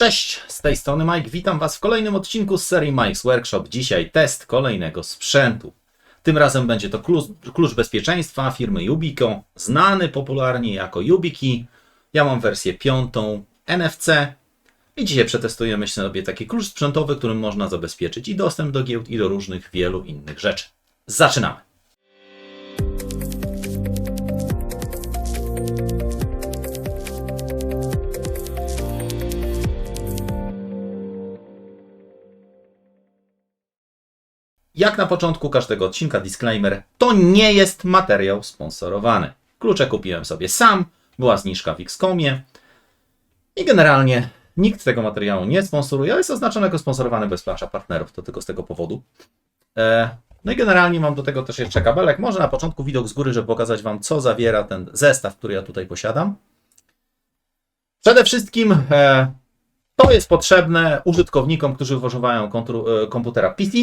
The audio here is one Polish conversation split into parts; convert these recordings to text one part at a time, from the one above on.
Cześć, z tej strony Mike. Witam Was w kolejnym odcinku z serii Mike's Workshop. Dzisiaj test kolejnego sprzętu. Tym razem będzie to klucz, klucz bezpieczeństwa firmy Yubico, znany popularnie jako YubiKey. Ja mam wersję piątą NFC i dzisiaj przetestujemy sobie taki klucz sprzętowy, którym można zabezpieczyć i dostęp do giełd i do różnych wielu innych rzeczy. Zaczynamy! Jak na początku każdego odcinka, disclaimer: to nie jest materiał sponsorowany. Klucze kupiłem sobie sam, była zniżka w Xcomie i generalnie nikt tego materiału nie sponsoruje, ale jest oznaczony jako sponsorowany bez flasza partnerów, to tylko z tego powodu. E, no i generalnie mam do tego też jeszcze kabelek. Może na początku widok z góry, żeby pokazać Wam, co zawiera ten zestaw, który ja tutaj posiadam. Przede wszystkim e, to jest potrzebne użytkownikom, którzy używają e, komputera PC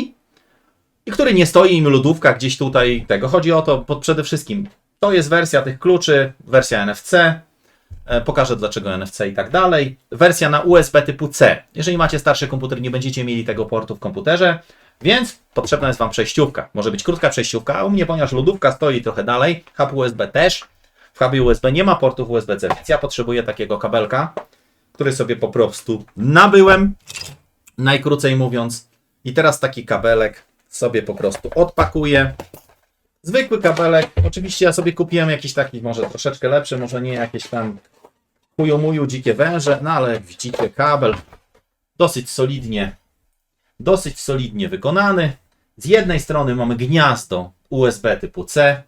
i który nie stoi im lodówka gdzieś tutaj tego. Chodzi o to pod, przede wszystkim, to jest wersja tych kluczy, wersja NFC, e, pokażę dlaczego NFC i tak dalej. Wersja na USB typu C. Jeżeli macie starszy komputer, nie będziecie mieli tego portu w komputerze, więc potrzebna jest Wam przejściówka. Może być krótka przejściówka, a u mnie, ponieważ lodówka stoi trochę dalej, hub USB też, w hubie USB nie ma portów USB-C, więc ja potrzebuję takiego kabelka, który sobie po prostu nabyłem, najkrócej mówiąc. I teraz taki kabelek sobie po prostu odpakuję. Zwykły kabelek. Oczywiście ja sobie kupiłem jakiś taki może troszeczkę lepszy, może nie jakieś tam chujomuju dzikie węże, no ale widzicie kabel dosyć solidnie, dosyć solidnie wykonany. Z jednej strony mamy gniazdo USB typu C,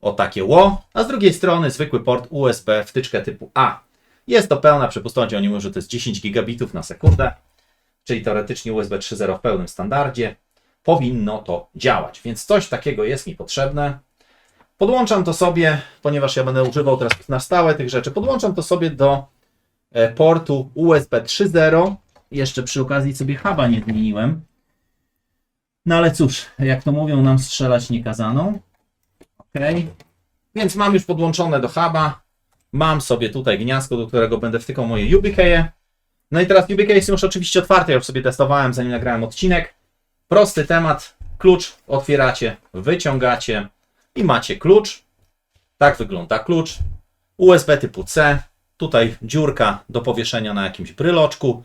o takie ło, a z drugiej strony zwykły port USB wtyczkę typu A. Jest to pełna przepustowość, oni mówią, że to jest 10 gigabitów na sekundę, czyli teoretycznie USB 3.0 w pełnym standardzie powinno to działać. Więc coś takiego jest mi potrzebne. Podłączam to sobie, ponieważ ja będę używał teraz na stałe tych rzeczy, podłączam to sobie do e, portu USB 3.0. Jeszcze przy okazji sobie huba nie zmieniłem. No ale cóż, jak to mówią, nam strzelać nie kazano. Ok. Więc mam już podłączone do huba. Mam sobie tutaj gniazdko, do którego będę wtykał moje YubiKey'e. No i teraz YubiKey są już oczywiście otwarte, ja już sobie testowałem zanim nagrałem odcinek. Prosty temat. Klucz otwieracie, wyciągacie i macie klucz. Tak wygląda klucz. USB typu C. Tutaj dziurka do powieszenia na jakimś bryloczku.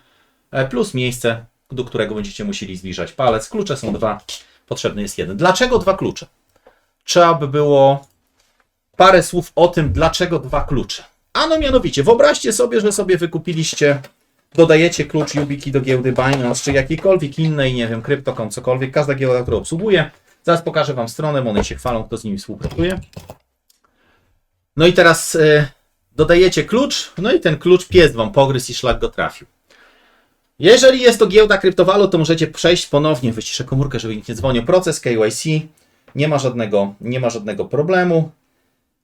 e, Plus miejsce, do którego będziecie musieli zbliżać palec. Klucze są dwa. Potrzebny jest jeden. Dlaczego dwa klucze? Trzeba by było parę słów o tym, dlaczego dwa klucze. Ano mianowicie, wyobraźcie sobie, że sobie wykupiliście dodajecie klucz YubiKey do giełdy Binance, czy jakiejkolwiek innej, nie wiem, Crypto.com, cokolwiek, każda giełda, którą obsługuje. Zaraz pokażę Wam stronę, one się chwalą, kto z nimi współpracuje. No i teraz y, dodajecie klucz, no i ten klucz pies Wam pogryzł i szlak go trafił. Jeżeli jest to giełda kryptowalut, to możecie przejść ponownie, wyciszę komórkę, żeby nikt nie dzwonił, proces KYC, nie ma żadnego, nie ma żadnego problemu.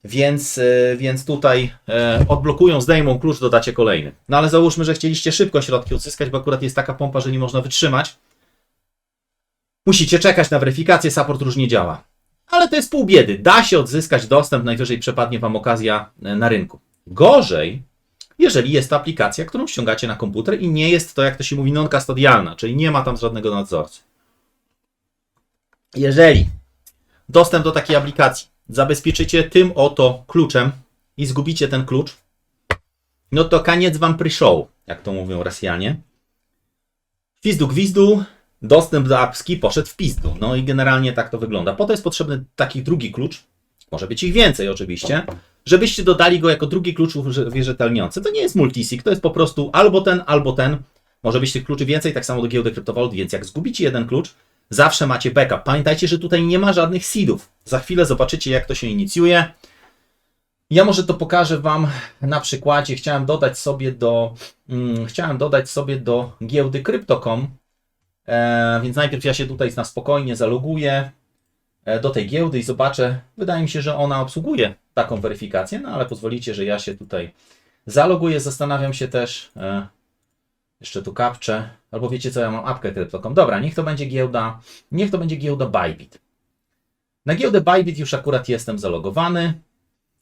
Więc, y, więc tutaj e, odblokują, zdejmą klucz, dodacie kolejny. No ale załóżmy, że chcieliście szybko środki odzyskać, bo akurat jest taka pompa, że nie można wytrzymać. Musicie czekać na weryfikację, support różnie działa. Ale to jest pół biedy. Da się odzyskać dostęp, najwyżej przepadnie Wam okazja e, na rynku. Gorzej, jeżeli jest to aplikacja, którą ściągacie na komputer i nie jest to, jak to się mówi, non-custodialna, czyli nie ma tam żadnego nadzorcy. Jeżeli dostęp do takiej aplikacji zabezpieczycie tym oto kluczem i zgubicie ten klucz, no to koniec wam przyszł, jak to mówią Rosjanie. Fizdu gwizdu, dostęp do apski poszedł w pizdu. No i generalnie tak to wygląda. Po to jest potrzebny taki drugi klucz, może być ich więcej oczywiście, żebyście dodali go jako drugi klucz uwierzytelniający. To nie jest multisig, to jest po prostu albo ten, albo ten. Może być tych kluczy więcej, tak samo do giełdy kryptowalut, więc jak zgubicie jeden klucz, zawsze macie backup. Pamiętajcie, że tutaj nie ma żadnych seedów. Za chwilę zobaczycie, jak to się inicjuje. Ja może to pokażę Wam na przykładzie. Chciałem dodać sobie do, mm, chciałem dodać sobie do giełdy Crypto.com, e, więc najpierw ja się tutaj na spokojnie zaloguję e, do tej giełdy i zobaczę. Wydaje mi się, że ona obsługuje taką weryfikację, no ale pozwolicie, że ja się tutaj zaloguję. Zastanawiam się też, e, jeszcze tu kapczę. Albo wiecie co, ja mam apkę Crypto.com. Dobra, niech to będzie giełda, niech to będzie giełda Bybit. Na giełdę Bybit już akurat jestem zalogowany.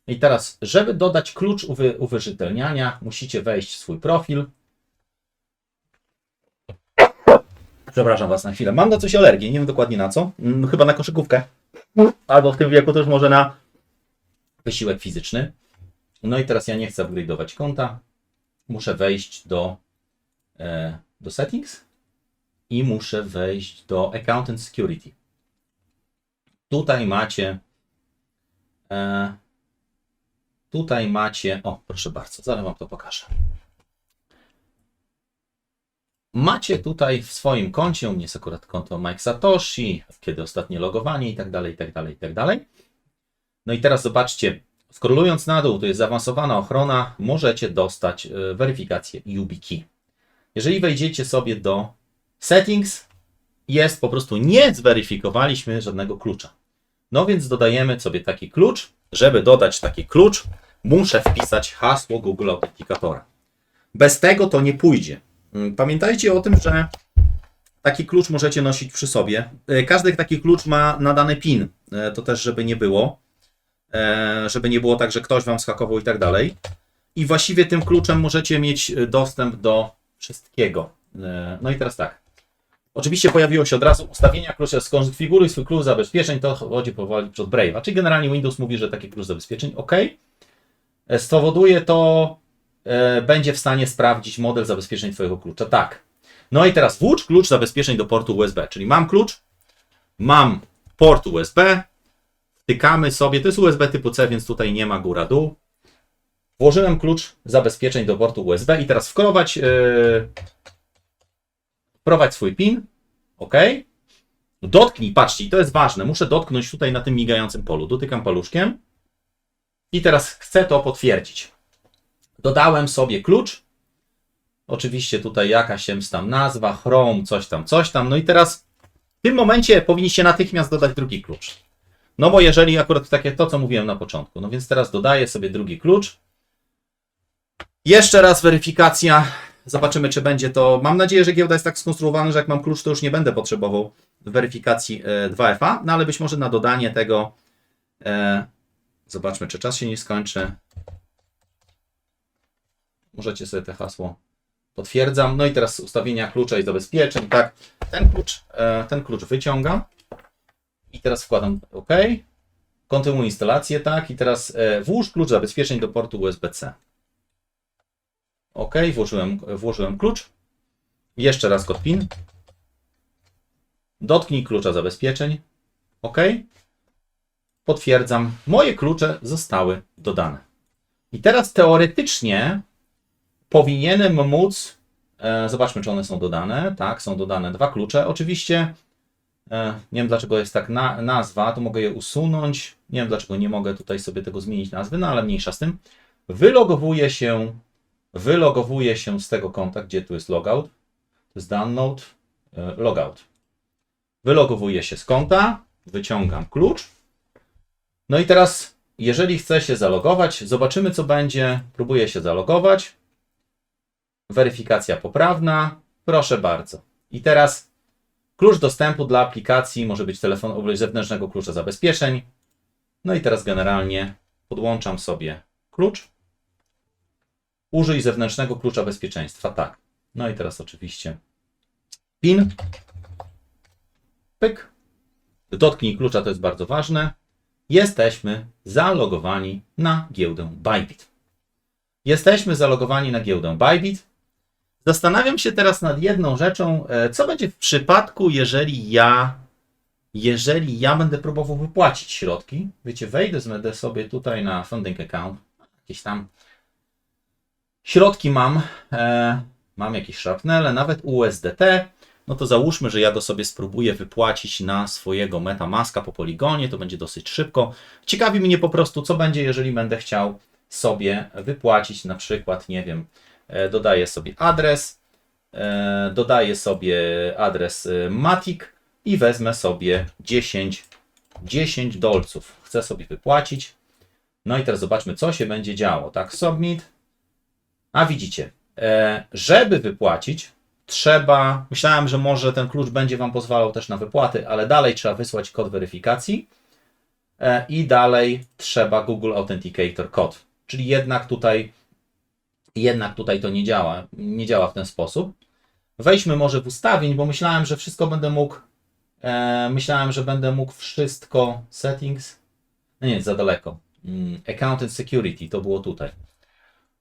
I teraz, żeby dodać klucz uwy, musicie wejść w swój profil. Przepraszam Was na chwilę. Mam na coś alergię, nie wiem dokładnie na co. Mm, Chyba na koszykówkę. Albo w tym wieku też może na wysiłek fizyczny. No i teraz ja nie chcę upgrade'ować konta. Muszę wejść do, do settings i muszę wejść do account and security. Tutaj macie e, tutaj macie, o proszę bardzo, zaraz Wam to pokażę. Macie tutaj w swoim koncie, u mnie jest akurat konto Mike Satoshi, kiedy ostatnie logowanie i tak dalej, i tak dalej, i tak dalej. No i teraz zobaczcie, skrolując na dół, to jest zaawansowana ochrona, możecie dostać e, weryfikację YubiKey. Jeżeli wejdziecie sobie do settings, jest po prostu nie zweryfikowaliśmy żadnego klucza. No więc dodajemy sobie taki klucz. Żeby dodać taki klucz, muszę wpisać hasło Google Authenticatora. Bez tego to nie pójdzie. Mm, Pamiętajcie o tym, że taki klucz możecie nosić przy sobie. E, Każdy taki klucz ma nadany PIN. E, To też, żeby nie było. E, Żeby nie było tak, że ktoś wam skakował i tak dalej. I właściwie tym kluczem możecie mieć dostęp do wszystkiego. E, No i teraz tak. Oczywiście pojawiło się od razu ustawienia klucza, skonfiguruj swój klucz zabezpieczeń, to chodzi powoli przed Brave'a. Czyli generalnie Windows mówi, że taki klucz zabezpieczeń, ok. E, Spowoduje to, e, będzie w stanie sprawdzić model zabezpieczeń Twojego klucza. Tak. No i teraz włócz klucz zabezpieczeń do portu USB, czyli mam klucz, mam port USB, wtykamy sobie, to jest USB typu C, więc tutaj nie ma góra-dół. Włożyłem klucz zabezpieczeń do portu USB i teraz wkrować, yy, wprowadź swój PIN, ok. Dotknij, patrzcie, to jest ważne, muszę dotknąć tutaj na tym migającym polu. Dotykam paluszkiem i teraz chcę to potwierdzić. Dodałem sobie klucz, Oczywiście tutaj jakaś tam nazwa, Chrome, coś tam, coś tam. No i teraz w tym momencie powinniście natychmiast dodać drugi klucz. No bo jeżeli akurat takie to, co mówiłem na początku. No więc teraz dodaję sobie drugi klucz. Jeszcze raz weryfikacja. Zobaczymy, czy będzie to. Mam nadzieję, że giełda jest tak skonstruowana, że jak mam klucz, to już nie będę potrzebował weryfikacji e, 2FA. No ale być może na dodanie tego. E, zobaczmy, czy czas się nie skończy. Możecie sobie te hasło Potwierdzam. No i teraz ustawienia klucza i zabezpieczeń. Tak, ten klucz, e, ten klucz wyciągam. I teraz wkładam OK. Kontynuuj instalację, tak. I teraz e, włóż klucz zabezpieczeń do portu USB-C. OK, włożyłem, włożyłem klucz. Jeszcze raz kod PIN. Dotknij klucza zabezpieczeń. OK. Potwierdzam. Moje klucze zostały dodane. I teraz teoretycznie powinienem móc. E, zobaczmy, czy one są dodane. Tak, są dodane dwa klucze. Oczywiście e, nie wiem, dlaczego jest tak na, nazwa, to mogę je usunąć. Nie wiem, dlaczego nie mogę tutaj sobie tego zmienić nazwy, no ale mniejsza z tym. Wylogowuję się, wylogowuję się z tego konta, gdzie tu jest logout. To jest download, e, logout. Wylogowuję się z konta, wyciągam klucz. No i teraz, jeżeli chcę się zalogować, zobaczymy, co będzie. Próbuję się zalogować. Weryfikacja poprawna. Proszę bardzo. I teraz klucz dostępu dla aplikacji może być telefon obok zewnętrznego klucza zabezpieczeń. No i teraz generalnie podłączam sobie klucz. Użyj zewnętrznego klucza bezpieczeństwa. Tak. No i teraz oczywiście PIN. Pyk. Dotknij klucza, to jest bardzo ważne. Jesteśmy zalogowani na giełdę Bybit. Jesteśmy zalogowani na giełdę Bybit. Zastanawiam się teraz nad jedną rzeczą, e, co będzie w przypadku, jeżeli ja, jeżeli ja będę próbował wypłacić środki. Wiecie, wejdę, będę sobie tutaj na funding account, jakieś tam środki mam, e, mam jakieś szarpnele, nawet USDT, no to załóżmy, że ja go sobie spróbuję wypłacić na swojego MetaMaska po poligonie, to będzie dosyć szybko. Ciekawi mnie po prostu, co będzie, jeżeli będę chciał sobie wypłacić na przykład, nie wiem, E, dodaję sobie adres, e, dodaję sobie adres e, Matic i wezmę sobie 10, 10 dolców. Chcę sobie wypłacić. No i teraz zobaczmy, co się będzie działo. Tak, submit. A widzicie, żeby wypłacić, trzeba. Myślałem, że może ten klucz będzie Wam pozwalał też na wypłaty, ale dalej trzeba wysłać kod weryfikacji i dalej trzeba Google Authenticator kod. Czyli jednak tutaj jednak tutaj to nie działa, nie działa w ten sposób. Wejdźmy może w ustawień, bo myślałem, że wszystko będę mógł. E, myślałem, że będę mógł wszystko. Settings. No nie, za daleko. Mm, Account and Security to było tutaj.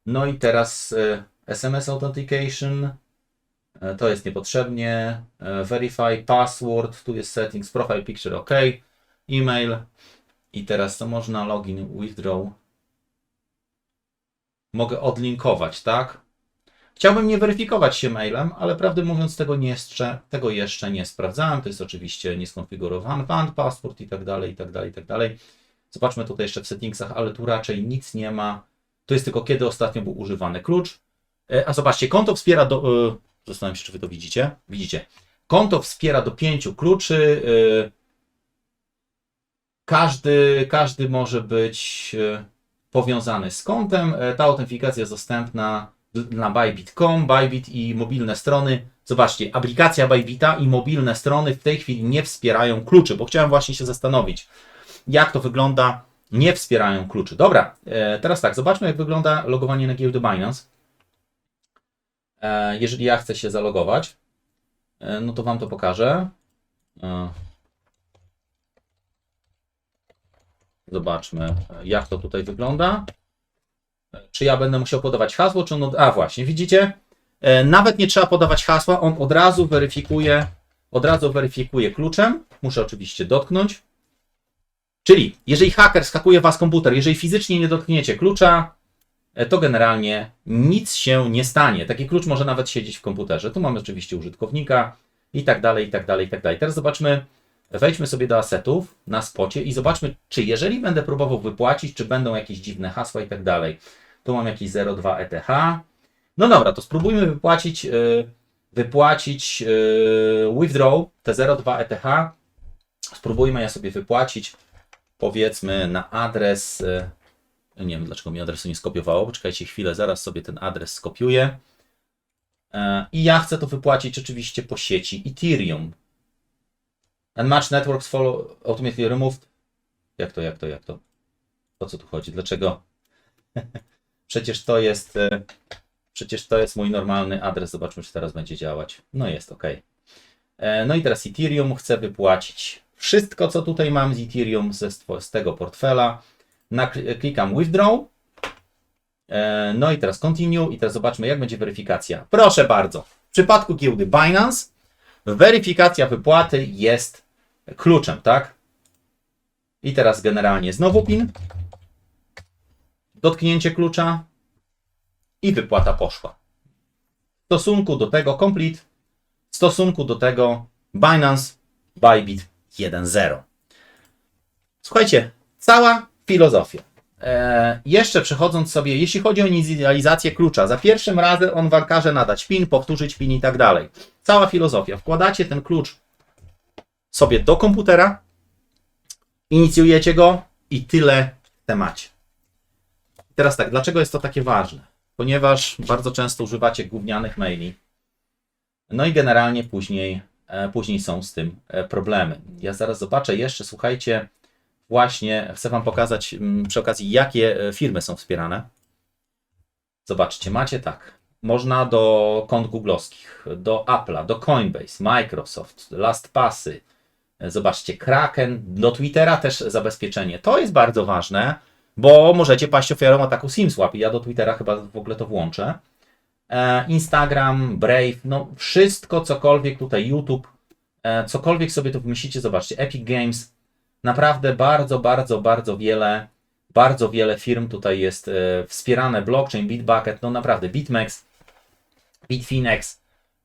No i teraz e, SMS Authentication. E, to jest niepotrzebnie. E, verify password. Tu jest settings. Profile picture OK. E-mail. I teraz to można login, withdraw. Mogę odlinkować, tak? Chciałbym nie weryfikować się mailem, ale prawdę mówiąc tego, nie jeszcze, tego jeszcze nie sprawdzałem. To jest oczywiście nieskonfigurowany band, paszport i tak dalej, i tak dalej, i tak dalej. Zobaczmy tutaj jeszcze w settingsach, ale tu raczej nic nie ma. To jest tylko kiedy ostatnio był używany klucz. E, A zobaczcie, konto wspiera do... e, Zastanawiam się, czy wy to widzicie. Widzicie. Konto wspiera do pięciu kluczy. e, Każdy, każdy może być powiązany z kontem. Ta autentyfikacja jest dostępna na Bybit.com, Bybit i mobilne strony. Zobaczcie, aplikacja Bybita i mobilne strony w tej chwili nie wspierają kluczy, bo chciałem właśnie się zastanowić, jak to wygląda. Nie wspierają kluczy. Dobra, e, teraz tak, zobaczmy, jak wygląda logowanie na giełdę Binance. E, Jeżeli ja chcę się zalogować, e, no to Wam to pokażę. Zobaczmy, jak to tutaj wygląda. Czy ja będę musiał podawać hasło, czy on. A właśnie, widzicie? Nawet nie trzeba podawać hasła, on od razu weryfikuje, od razu weryfikuje kluczem. Muszę oczywiście dotknąć. Czyli, jeżeli haker skakuje was komputer, jeżeli fizycznie nie dotkniecie klucza, e, to generalnie nic się nie stanie. Taki klucz może nawet siedzieć w komputerze. Tu mamy oczywiście użytkownika i tak dalej, i tak dalej, i tak dalej. Teraz zobaczmy, wejdźmy sobie do asetów na spocie i zobaczmy, czy jeżeli będę próbował wypłacić, czy będą jakieś dziwne hasła i tak dalej. Tu mam jakieś 0,2 ETH. No dobra, to spróbujmy wypłacić, yy, wypłacić yy, withdraw te 0,2 ETH. Spróbujmy ja sobie wypłacić, powiedzmy, na adres. Yy, nie wiem, dlaczego mi adresu nie skopiowało. Poczekajcie chwilę, zaraz sobie ten adres skopiuję. Yy, I ja chcę to wypłacić oczywiście po sieci Ethereum. And match networks follow automatically removed. Jak to, jak to, jak to? O co tu chodzi? Dlaczego? Przecież to jest. e, Przecież to jest mój normalny adres. Zobaczmy, czy teraz będzie działać. No jest ok. E, No i teraz Ethereum chcę wypłacić wszystko, co tutaj mam z Ethereum ze, z tego portfela. Klikam withdraw. E, No i teraz continue. I teraz zobaczmy, jak będzie weryfikacja. Proszę bardzo. W przypadku giełdy Binance weryfikacja wypłaty jest kluczem, tak? I teraz generalnie znowu PIN dotknięcie klucza i wypłata poszła. W stosunku do tego Complete, w stosunku do tego Binance Bybit 1.0. Słuchajcie, cała filozofia. E, jeszcze przechodząc sobie, jeśli chodzi o inicjalizację klucza, za pierwszym razem on wam każe nadać PIN, powtórzyć PIN i tak dalej. Cała filozofia. Wkładacie ten klucz sobie do komputera, inicjujecie go i tyle w temacie. Teraz tak, dlaczego jest to takie ważne? Ponieważ bardzo często używacie gównianych maili. No i generalnie później, później są z tym e, problemy. Ja zaraz zobaczę jeszcze, słuchajcie, właśnie chcę Wam pokazać mm, przy okazji, jakie e, firmy są wspierane. Zobaczcie, macie tak. Można do kont googlowskich, do Apple'a, do Coinbase, Microsoft, LastPassy, e, zobaczcie, Kraken, do Twittera też zabezpieczenie. To jest bardzo ważne, bo możecie paść ofiarą ataku SimSwap. Ja do Twittera chyba w ogóle to włączę. E, Instagram, Brave, no wszystko, cokolwiek tutaj, YouTube, e, cokolwiek sobie tu wymyślicie, zobaczcie, Epic Games, naprawdę bardzo, bardzo, bardzo wiele, bardzo wiele firm tutaj jest e, wspierane, blockchain, Bitbucket, no naprawdę, BitMEX, Bitfinex,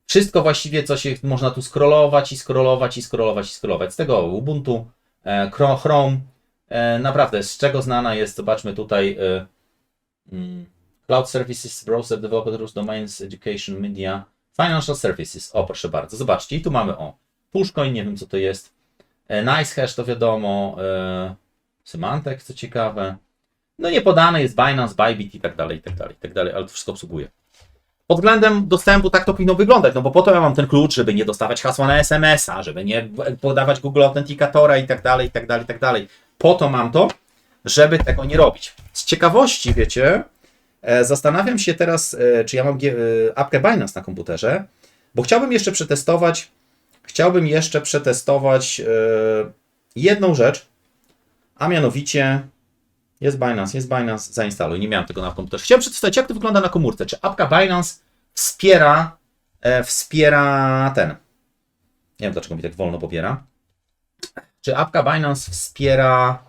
wszystko właściwie, co się można tu scrollować i scrollować i scrollować i scrollować. Z tego Ubuntu, Chro- Chrome, naprawdę, z czego znana jest, zobaczmy tutaj, mm, Cloud Services, Browser Developers, Domains, Education, Media, Financial Services. O, proszę bardzo, zobaczcie, i tu mamy o, Pushcoin, nie wiem co to jest, e, NiceHash to wiadomo, e, Symantec, co ciekawe, no nie podane jest Binance, Bybit i tak dalej, i tak dalej, i tak dalej, ale to wszystko obsługuje. Pod względem dostępu tak to powinno wyglądać, no bo po to ja mam ten klucz, żeby nie dostawać hasła na SMS-a, żeby nie podawać Google Authenticatora i tak dalej, i tak dalej, i tak dalej. Po to mam to, żeby tego nie robić. Z ciekawości, wiecie, zastanawiam się teraz, e, czy ja mam e, apkę Binance na komputerze, Bo chciałbym jeszcze przetestować, chciałbym jeszcze przetestować e, jedną rzecz, a mianowicie jest Binance, jest Binance, zainstaluj. Nie miałem tego na komputerze. Chciałem przetestować, jak to wygląda na komórce. Czy apka Binance wspiera, e, wspiera ten. Nie wiem, dlaczego mi tak wolno pobiera. Czy apka Binance wspiera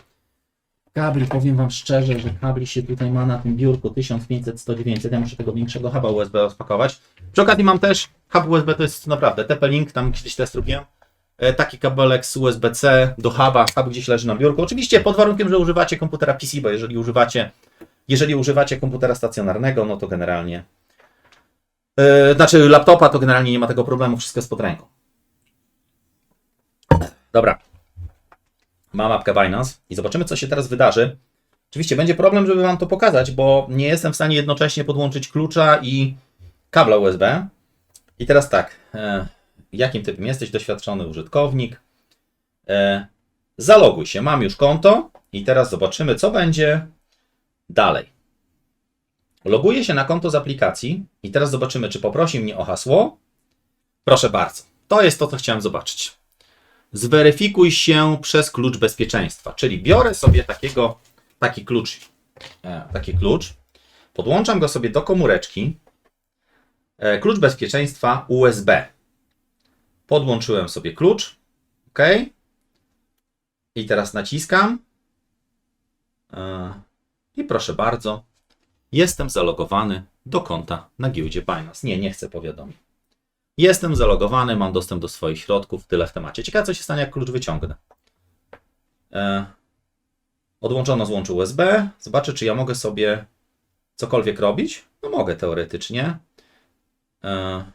kabli? Powiem Wam szczerze, że kabli się tutaj ma na tym biurku 1500, 100, 900. Ja muszę tego większego huba USB rozpakować. Przy okazji mam też hub USB, to jest naprawdę TP-Link, tam kiedyś test robiłem. E, Taki kabelek z USB-C do huba, hub gdzieś leży na biurku. Oczywiście pod warunkiem, że używacie komputera PC, bo jeżeli używacie, jeżeli używacie komputera stacjonarnego, no to generalnie e, znaczy laptopa, to generalnie nie ma tego problemu, wszystko jest pod ręką. Dobra. Mam apkę Binance i zobaczymy, co się teraz wydarzy. Oczywiście będzie problem, żeby Wam to pokazać, bo nie jestem w stanie jednocześnie podłączyć klucza i kabla USB. I teraz tak, e, jakim typem jesteś? Doświadczony użytkownik. E, zaloguj się, mam już konto i teraz zobaczymy, co będzie dalej. Loguję się na konto z aplikacji i teraz zobaczymy, czy poprosi mnie o hasło. Proszę bardzo, to jest to, co chciałem zobaczyć. Zweryfikuj się przez klucz bezpieczeństwa, czyli biorę sobie takiego, taki klucz, e, taki klucz, podłączam go sobie do komóreczki, e, klucz bezpieczeństwa USB. Podłączyłem sobie klucz, ok. I teraz naciskam. E, I proszę bardzo, jestem zalogowany do konta na giełdzie Binance. Nie, nie chcę powiadomień. Jestem zalogowany, mam dostęp do swoich środków, tyle w temacie. Ciekawe, co się stanie, jak klucz wyciągnę. E, odłączono złącze USB. Zobaczę, czy ja mogę sobie cokolwiek robić. No mogę teoretycznie. E,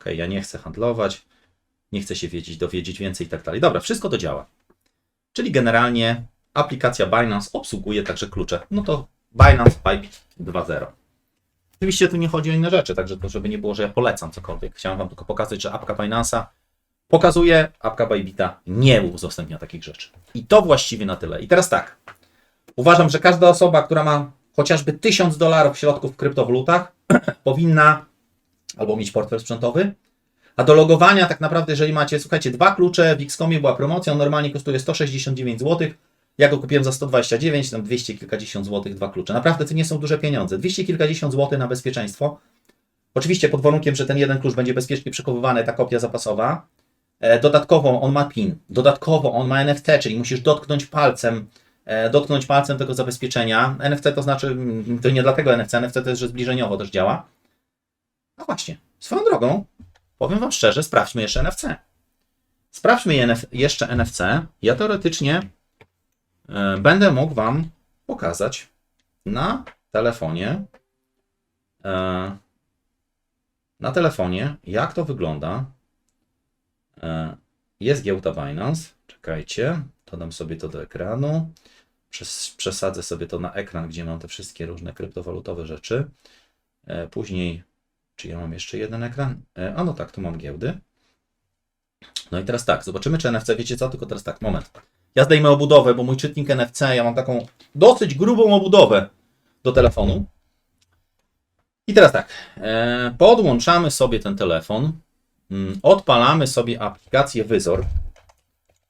ok, ja nie chcę handlować, nie chcę się wiedzieć, dowiedzieć więcej i tak dalej. Dobra, wszystko to działa. Czyli generalnie aplikacja Binance obsługuje także klucze. No to Binance Bybit 2.0. Oczywiście tu nie chodzi o inne rzeczy, także to, żeby nie było, że ja polecam cokolwiek. Chciałem Wam tylko pokazać, że apka Binance'a pokazuje, apka Bybita nie udostępnia takich rzeczy. I to właściwie na tyle. I teraz tak. Uważam, że każda osoba, która ma chociażby 1000 dolarów środków w kryptowalutach, powinna albo mieć portfel sprzętowy, a do logowania tak naprawdę, jeżeli macie, słuchajcie, dwa klucze, w Xcomie była promocja, on normalnie kosztuje 169 zł, ja go kupiłem za 129, tam 200 kilkadziesiąt złotych, dwa klucze. Naprawdę to nie są duże pieniądze. 200 kilkadziesiąt złotych na bezpieczeństwo. Oczywiście pod warunkiem, że ten jeden klucz będzie bezpiecznie przechowywany, ta kopia zapasowa. E, Dodatkowo on ma PIN, dodatkowo on ma NFT, czyli musisz dotknąć palcem, e, dotknąć palcem tego zabezpieczenia. NFC to znaczy, mm, to nie dlatego NFC, NFC to jest, że zbliżeniowo też działa. No właśnie, swoją drogą, powiem Wam szczerze, sprawdźmy jeszcze NFC. Sprawdźmy jeszcze NFC. Ja teoretycznie będę mógł Wam pokazać na telefonie, e, na telefonie, jak to wygląda. E, Jest giełda Binance. Czekajcie, dodam sobie to do ekranu. Przes przesadzę sobie to na ekran, gdzie mam te wszystkie różne kryptowalutowe rzeczy. E, Później, czy ja mam jeszcze jeden ekran? E, A no tak, tu mam giełdy. No i teraz tak, zobaczymy czy NFC, wiecie co, tylko teraz tak, moment. Ja zdejmę obudowę, bo mój czytnik NFC, ja mam taką dosyć grubą obudowę do telefonu. I teraz tak, e, podłączamy sobie ten telefon, mm, odpalamy sobie aplikację Wyzor.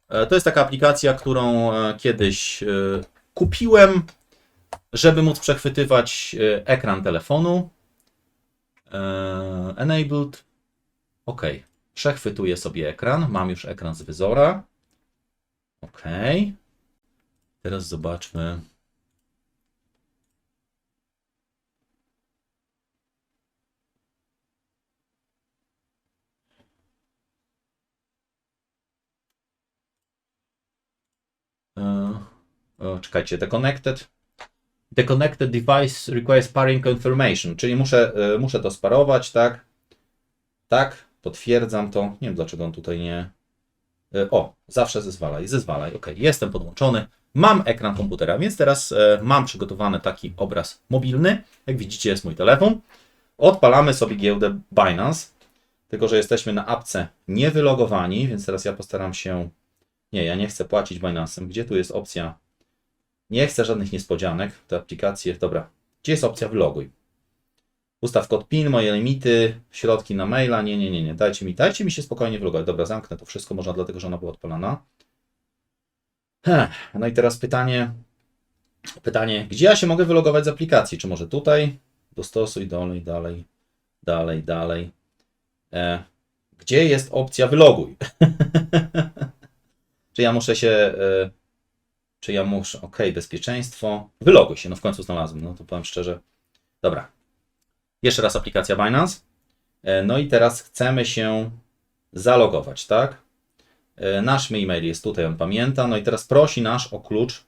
E, to jest taka aplikacja, którą e, kiedyś kupiłem, żeby móc przechwytywać ekran telefonu. Enabled. OK. Przechwytuję sobie ekran. Mam już ekran z wyzora. OK. Teraz zobaczmy. E, o, czekajcie, the connected. Device requires pairing confirmation, czyli muszę, e, muszę to sparować, tak? Tak, potwierdzam to. Nie wiem dlaczego on tutaj nie. E, O, zawsze zezwalaj, zezwalaj. Ok, jestem podłączony. Mam ekran komputera, więc teraz e, mam przygotowany taki obraz mobilny. Jak widzicie, jest mój telefon. Odpalamy sobie giełdę Binance. Tylko, że jesteśmy na apce niewylogowani, więc teraz ja postaram się. Nie, ja nie chcę płacić Binance'em. Gdzie tu jest opcja? Nie chcę żadnych niespodzianek. Te aplikacje. Dobra. Gdzie jest opcja wyloguj? Ustaw kod PIN, moje limity, środki na maila. Nie, nie, nie, nie. Dajcie mi, dajcie mi się spokojnie wylogować. Dobra, zamknę to wszystko, można dlatego, że ona była odpalana. Heh, No i teraz pytanie, pytanie, gdzie ja się mogę wylogować z aplikacji? Czy może tutaj? Dostosuj dalej, dalej, dalej, dalej. E, gdzie jest opcja wyloguj? czy ja muszę się, e, czy ja muszę, ok, bezpieczeństwo, wyloguj się, no w końcu znalazłem, no to powiem szczerze. Dobra, jeszcze raz aplikacja Binance. E, No i teraz chcemy się zalogować, tak? E, Nasz e-mail jest tutaj, on pamięta. No i teraz prosi nas o klucz.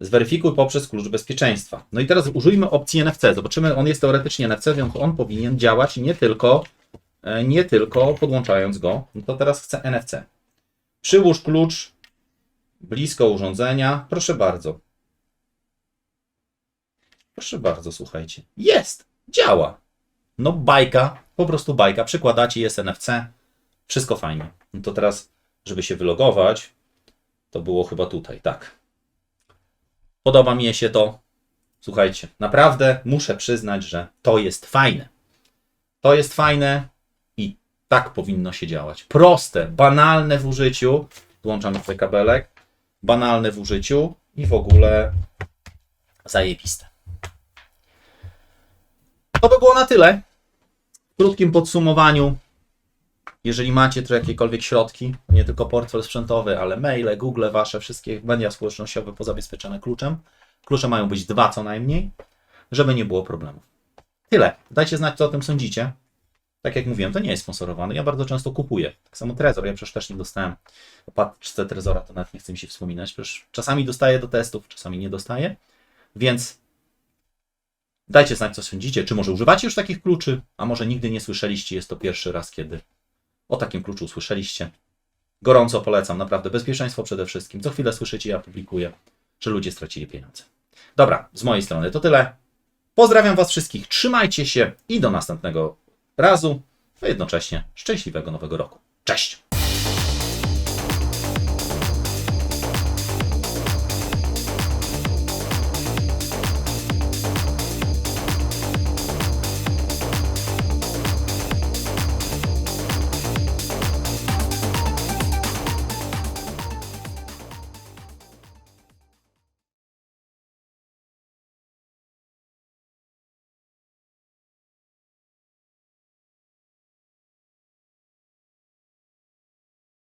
Zweryfikuj poprzez klucz bezpieczeństwa. No i teraz użyjmy opcji NFC. Zobaczymy, on jest teoretycznie NFC, więc on powinien działać nie tylko, e, nie tylko podłączając go. No to teraz chcę NFC. Przyłóż klucz blisko urządzenia. Proszę bardzo. Proszę bardzo, słuchajcie. Jest! Działa! No bajka, po prostu bajka. Przykładacie, jest NFC. Wszystko fajnie. No to teraz, żeby się wylogować, to było chyba tutaj, tak. Podoba mi się to. Słuchajcie, naprawdę muszę przyznać, że to jest fajne. To jest fajne i tak powinno się działać. Proste, banalne w użyciu. Włączam tutaj kabelek. Banalne w użyciu i w ogóle zajebiste. To by było na tyle. W krótkim podsumowaniu, jeżeli macie tu jakiekolwiek środki, nie tylko portfel sprzętowy, ale maile, Google, wasze wszystkie media społecznościowe pozabezpieczone kluczem. Klucze mają być dwa co najmniej, żeby nie było problemów. Tyle. Dajcie znać, co o tym sądzicie. Tak jak mówiłem, to nie jest sponsorowane. Ja bardzo często kupuję. Tak samo Trezor, ja przecież też nie dostałem. O paczce Trezora to nawet nie chce mi się wspominać. Przecież czasami dostaję do testów, czasami nie dostaję. Więc Dajcie znać, co sądzicie. Czy może używacie już takich kluczy, a może nigdy nie słyszeliście, jest to pierwszy raz, kiedy o takim kluczu usłyszeliście. Gorąco polecam, naprawdę. Bezpieczeństwo przede wszystkim. Co chwilę słyszycie, ja publikuję, że ludzie stracili pieniądze. Dobra, z mojej strony to tyle. Pozdrawiam Was wszystkich, trzymajcie się i do następnego razu, a jednocześnie szczęśliwego nowego roku. Cześć!